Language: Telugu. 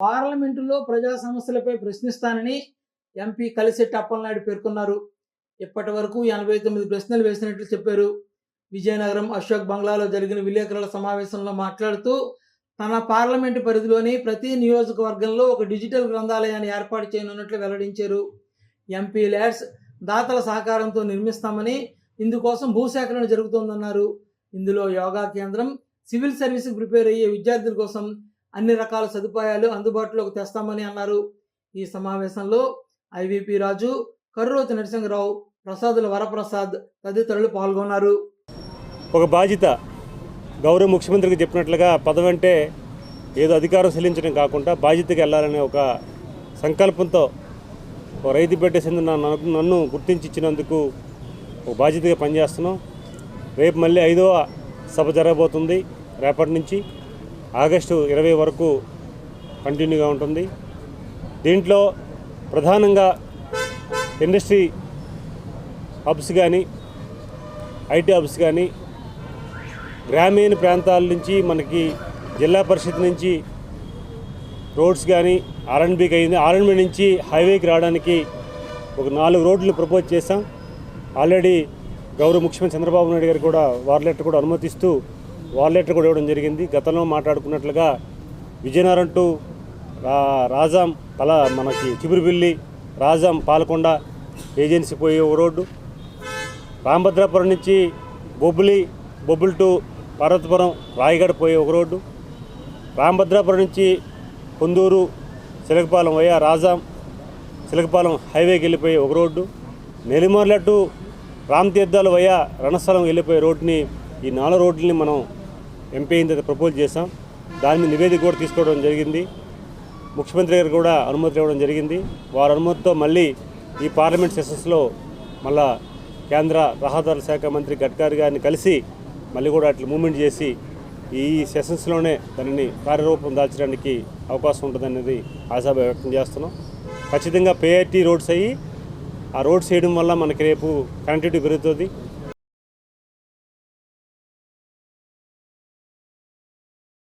పార్లమెంటులో ప్రజా సమస్యలపై ప్రశ్నిస్తానని ఎంపీ కలిసెట్టి అప్పలనాయుడు పేర్కొన్నారు. ఇప్పటి వరకు ఎనభై తొమ్మిది ప్రశ్నలు వేసినట్లు చెప్పారు. విజయనగరం అశోక్ బంగ్లాలో జరిగిన విలేకరుల సమావేశంలో మాట్లాడుతూ తన పార్లమెంటు పరిధిలోని ప్రతి నియోజకవర్గంలో ఒక డిజిటల్ గ్రంథాలయాన్ని ఏర్పాటు చేయనున్నట్లు వెల్లడించారు. ఎంపీ ల్యాడ్స్ దాతల సహకారంతో నిర్మిస్తామని ఇందుకోసం భూసేకరణ జరుగుతోందన్నారు. ఇందులో యోగా కేంద్రం సివిల్ సర్వీస్కి ప్రిపేర్ అయ్యే విద్యార్థుల కోసం అన్ని రకాల సదుపాయాలు అందుబాటులోకి తెస్తామని అన్నారు. ఈ సమావేశంలో ఐవీపీ రాజు కర్రోతి నరసింహరావు ప్రసాదుల వరప్రసాద్ తదితరులు పాల్గొన్నారు. ఒక బాధ్యత గౌరవ ముఖ్యమంత్రికి చెప్పినట్లుగా పదవంటే ఏదో అధికారం చెల్లించడం కాకుండా బాధ్యతగా వెళ్ళాలనే ఒక సంకల్పంతో ఒక రైతు బిడ్డ చెందిన నన్ను నన్ను గుర్తించి ఇచ్చినందుకు ఒక బాధ్యతగా పనిచేస్తున్నాం. రేపు మళ్ళీ ఐదవ సభ జరగబోతుంది. రేపటి నుంచి ఆగస్టు ఇరవై వరకు కంటిన్యూగా ఉంటుంది. దీంట్లో ప్రధానంగా ఇండస్ట్రీ హబ్స్ కానీ ఐటీ హబ్స్ కానీ గ్రామీణ ప్రాంతాల నుంచి మనకి జిల్లా పరిషత్ నుంచి రోడ్స్ కానీ ఆర్ఎన్బీకి అయింది. ఆర్ఎన్బి నుంచి హైవేకి రావడానికి ఒక నాలుగు రోడ్లు ప్రపోజ్ చేశాం. ఆల్రెడీ గౌరవ ముఖ్యమంత్రి చంద్రబాబు నాయుడు గారు కూడా వార్ లెటర్ కూడా అనుమతిస్తూ వాల్ లెటర్ కూడా ఇవ్వడం జరిగింది. గతంలో మాట్లాడుకున్నట్లుగా విజయనగరం టు రా- రాజాం పలా మనకి చిబురుబిల్లి రాజాం పాలకొండ ఏజెన్సీ పోయే ఒక రోడ్డు. రామభద్రాపురం నుంచి బొబ్బులి బొబ్బుల్ టు పార్వతీపురం రాయగడ పోయే ఒక రోడ్డు. రామభద్రాపురం నుంచి కొందూరు సిలకపాలెం వయ్యా రాజాం చిలకపాలెం హైవేకి వెళ్ళిపోయే ఒక రోడ్డు. నెల్లిమర్ల టు రామ్ వయ్యా రణస్థలం వెళ్ళిపోయే రోడ్డుని ఈ నాలుగు రోడ్లని మనం ఎంపీ అయిన ప్రపోజ్ చేసాం దాని మీద నివేదిక కూడా తీసుకోవడం జరిగింది. ముఖ్యమంత్రి గారు కూడా అనుమతి ఇవ్వడం జరిగింది. వారి అనుమతితో మళ్ళీ ఈ పార్లమెంట్ సెషన్స్లో మళ్ళా కేంద్ర రహదారుల శాఖ మంత్రి గడ్కరీ గారిని కలిసి మళ్ళీ కూడా అట్లా మూమెంట్ చేసి ఈ సెషన్స్లోనే దానిని కార్యరూపం దాల్చడానికి అవకాశం ఉంటుందనేది ఆశాభ వ్యక్తం చేస్తున్నాం. ఖచ్చితంగా పేఆర్టీ రోడ్స్ అయ్యి ఆ రోడ్స్ వేయడం వల్ల మనకి రేపు కనెక్టివిటీ పెరుగుతుంది.